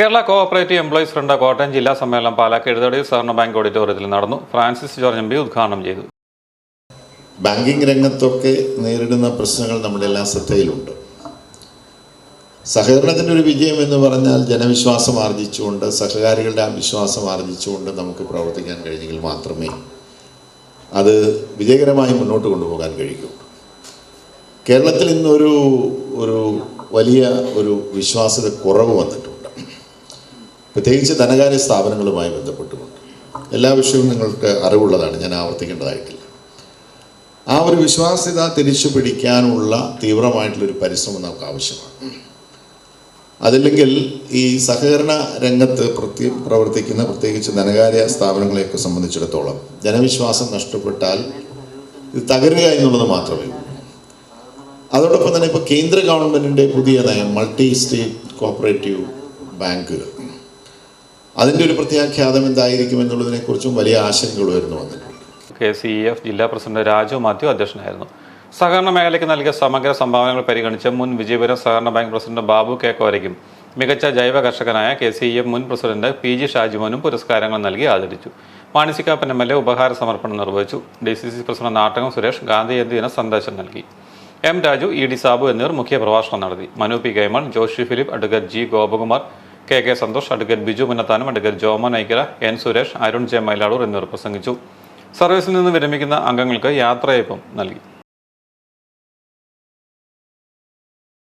Kerala cooperative employees front Kottayam ജില്ലാ സമ്മേളനം പാലാക്ക് എഴുതടി സഹകരണ ബാങ്ക് ഓഡിറ്റോറിയത്തിൽ നടന്നു. ഫ്രാൻസിസ് ജോർജ് എം പി ഉദ്ഘാടനം ചെയ്തു. ബാങ്കിങ് രംഗത്തൊക്കെ നേരിടുന്ന പ്രശ്നങ്ങൾ നമ്മുടെ എല്ലാ ശ്രദ്ധയിലുണ്ട്. സഹകരണത്തിന്റെ ഒരു വിജയം എന്ന് പറഞ്ഞാൽ ജനവിശ്വാസം ആർജിച്ചുകൊണ്ട് സഹകാരികളുടെ ആ വിശ്വാസം ആർജിച്ചുകൊണ്ട് നമുക്ക് പ്രവർത്തിക്കാൻ കഴിഞ്ഞെങ്കിൽ മാത്രമേ അത് വിജയകരമായി മുന്നോട്ട് കൊണ്ടുപോകാൻ കഴിയൂ. കേരളത്തിൽ ഇന്നൊരു ഒരു വലിയ ഒരു വിശ്വാസത കുറവ് വന്നിട്ടുണ്ട്. പ്രത്യേകിച്ച് ധനകാര്യ സ്ഥാപനങ്ങളുമായി ബന്ധപ്പെട്ടുകൊണ്ട്. എല്ലാ വിഷയവും നിങ്ങൾക്ക് അറിവുള്ളതാണ് ഞാൻ ആവർത്തിക്കേണ്ടതായിട്ടില്ല. ആ ഒരു വിശ്വാസ്യത തിരിച്ചു പിടിക്കാനുള്ള തീവ്രമായിട്ടുള്ളൊരു പരിശ്രമം നമുക്ക് ആവശ്യമാണ്. അതില്ലെങ്കിൽ ഈ സഹകരണ രംഗത്ത് പ്രത്യ പ്രവർത്തിക്കുന്ന പ്രത്യേകിച്ച് ധനകാര്യ സ്ഥാപനങ്ങളെയൊക്കെ സംബന്ധിച്ചിടത്തോളം ജനവിശ്വാസം നഷ്ടപ്പെട്ടാൽ ഇത് തകരുക എന്നുള്ളത് മാത്രമേ ഉള്ളൂ. അതോടൊപ്പം തന്നെ ഇപ്പോൾ കേന്ദ്ര ഗവൺമെന്റിന്റെ പുതിയ നയം മൾട്ടി സ്റ്റേറ്റ് കോപ്പറേറ്റീവ് ബാങ്കുകൾ. അതിന്റെ ഒരു പ്രത്യാഖ്യാതം എന്തായിരിക്കും എന്നുള്ളതിനെക്കുറിച്ചും വലിയ ആശങ്കകൾ ഉയർന്നു വന്നിട്ടുണ്ട്. കെ സി എഫ് ജില്ലാ പ്രസിഡന്റ് രാജു മാത്യു അധ്യക്ഷനായിരുന്നു. സഹകരണ മേഖലയ്ക്ക് നൽകിയ സമഗ്ര സംഭാവനകൾ പരിഗണിച്ച് മുൻ വിജയപുരം സഹകരണ ബാങ്ക് പ്രസിഡന്റ് ബാബു കെ കോരയ്ക്കും മികച്ച ജൈവ കർഷകനായ കെ സി എഫ് മുൻ പ്രസിഡന്റ് പി ജി ഷാജിമോനും പുരസ്കാരങ്ങൾ നൽകി ആദരിച്ചു. മാണിസിക്കാപ്പൻ എം എൽ എ ഉപഹാര സമർപ്പണം നിർവഹിച്ചു. D C C president Nattakam Suresh Gandhi Jayanti ദിന സന്ദേശം നൽകി. M Raju E D Sabu എന്നിവർ മുഖ്യ പ്രഭാഷണം നടത്തി. Manu P Kaiman Joshy Philip advocate G Gopakumar K K Santhosh advocate Biju Munnathanam advocate Joman Aikkara N Suresh Arun J Mayiladur എന്നിവർ പ്രസംഗിച്ചു. സർവീസിൽ നിന്ന് വിരമിക്കുന്ന അംഗങ്ങൾക്ക് യാത്രയപ്പം നൽകി.